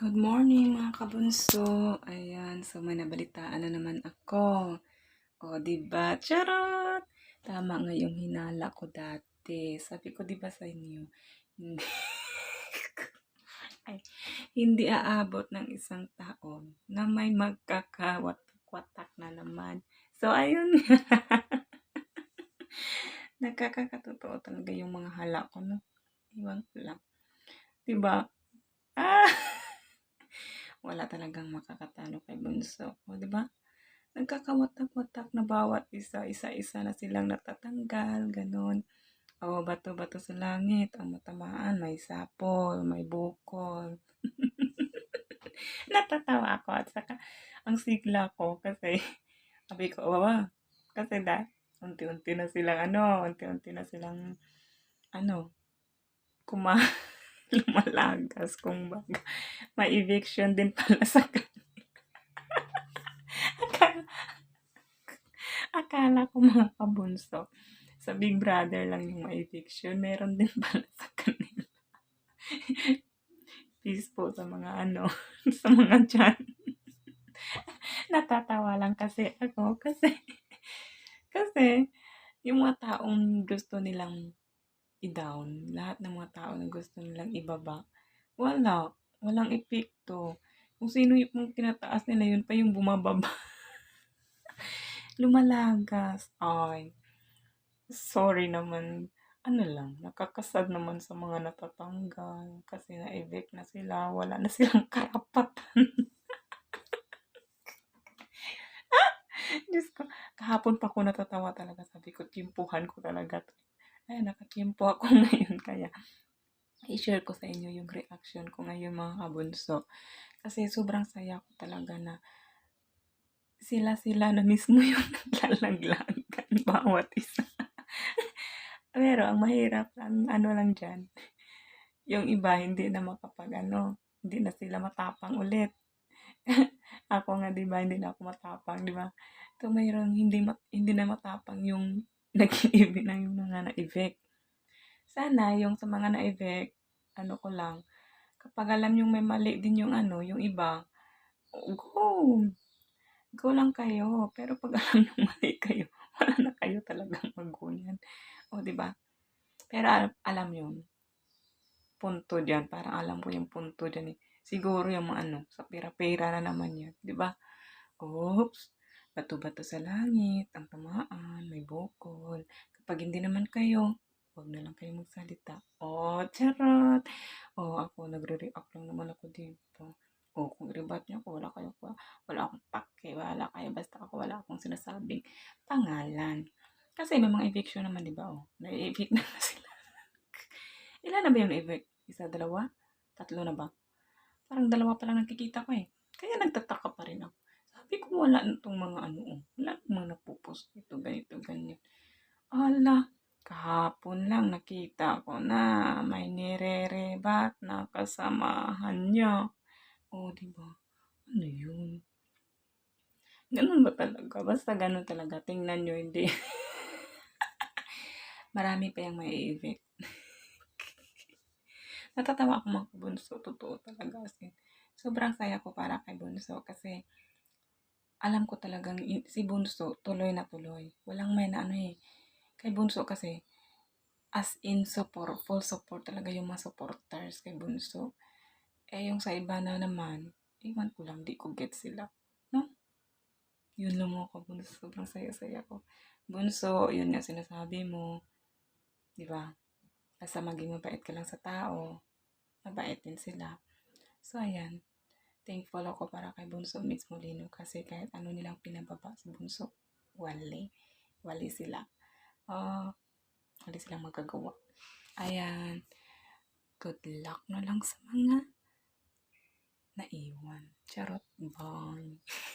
Good morning mga kabunso. Ayan, so may nabalitaan na naman ako. O, di ba? Charot! Tama nga yung hinala ko dati. Sabi ko, di ba sa inyo, hindi, ay, hindi aabot ng isang taon na may magkakawatak-watak na naman. So, ayun. Nakakakatotoo talaga yung mga hala ko, no? Iwan ko lang. Diba? Ah! Wala talagang makakatalo kay Bunso. O, di ba? Nagkakawatak-watak na bawat isa, isa-isa na silang natatanggal, ganun. O, bato-bato sa langit, ang matamaan, may sapol, may bukol. Natatawa ako at saka ang sigla ko kasi sabi ko, wawa, kasi da, unti-unti na silang ano, unti-unti na silang ano, kuma lumalagas kung baga. May eviction din pala sa kanila. akala, akala ko mga kabunso, sa Big Brother lang yung may eviction. Meron din pala sa kanila. Peace po sa mga ano, sa mga dyan. Natatawa lang kasi ako kasi kasi yung mga taong gusto nilang i-down, lahat ng mga tao na gusto nilang ibaba, wala, walang epekto. Kung sino yung tinataas nila, yun pa yung bumababa. Lumalagas. Ay, sorry naman. Ano lang, nakakasad naman sa mga natatanggal kasi na-evict na sila, wala na silang karapatan. Diyos ko, kahapon pa ako natatawa talaga. Sabi ko, timpuhan ko talaga. Ay, nakakimpo ako ngayon. Kaya, i-share ko sa inyo yung reaction ko ngayon mga kabunso. Kasi sobrang saya ko talaga na sila-sila na mismo yung naglalaglagan bawat isa. Pero ang mahirap, ang ano lang dyan, yung iba hindi na makapag ano, hindi na sila matapang ulit. ako nga, di ba, hindi na ako matapang, di ba? Ito mayroong hindi, hindi na matapang yung nag-iibig na yung mga na-evict. Sana yung sa mga na-evict, ano ko lang, kapag alam yung may mali din yung ano, yung iba, go! Go lang kayo. Pero pag alam yung mali kayo, wala na kayo talagang mag-go O, di ba? Pero al- alam yun. Punto dyan. Parang alam ko yung punto dyan eh. Siguro yung mga ano, sa pera-pera na naman yan. Di ba? Oops. Bato-bato sa langit, ang tamaan, may bukol. Kapag hindi naman kayo, huwag na lang kayo magsalita. Oh, charot! Oh, ako, nagre-react lang naman ako dito. Oh, kung i-rebat niyo ako, wala kayo, wala akong pake, wala kayo, basta ako, wala akong sinasabing pangalan. Kasi may mga eviction naman, di ba? Oh, na-evict na sila. Ilan na ba yung na-evict? Isa, dalawa? Tatlo na ba? Parang dalawa pa lang nakikita ko eh. Kaya nagtataka pa rin ako. Sabi ko, wala na itong mga ano, oh. wala na mga napupost ito, ganito, ganyan. Ala, kahapon lang nakita ko na may nire-rebat na kasamahan niya. O, oh, di ba? Ano yun? Ganun ba talaga? Basta ganun talaga. Tingnan nyo, hindi. Marami pa yung may evict. Natatawa ako mga bunso. Totoo talaga. Kasi sobrang saya ko para kay bunso. Kasi alam ko talagang si bunso tuloy na tuloy. Walang may na ano eh. Kay bunso kasi as in support, full support talaga yung mga supporters kay bunso. Eh yung sa iba na naman, iwan ko lang, di ko get sila. No? Yun lang mo ko, bunso. Sobrang saya-saya ko. Bunso, yun nga sinasabi mo. Di ba? Basta maging mabait ka lang sa tao. Mabait din sila. So, ayan. Thankful ako para kay Bunso Meets Molino kasi kahit ano nilang pinababa sa Bunso, wali. Wali sila. Oh, wali silang magagawa. Ayan. Good luck na lang sa mga naiwan. Charot. Bye.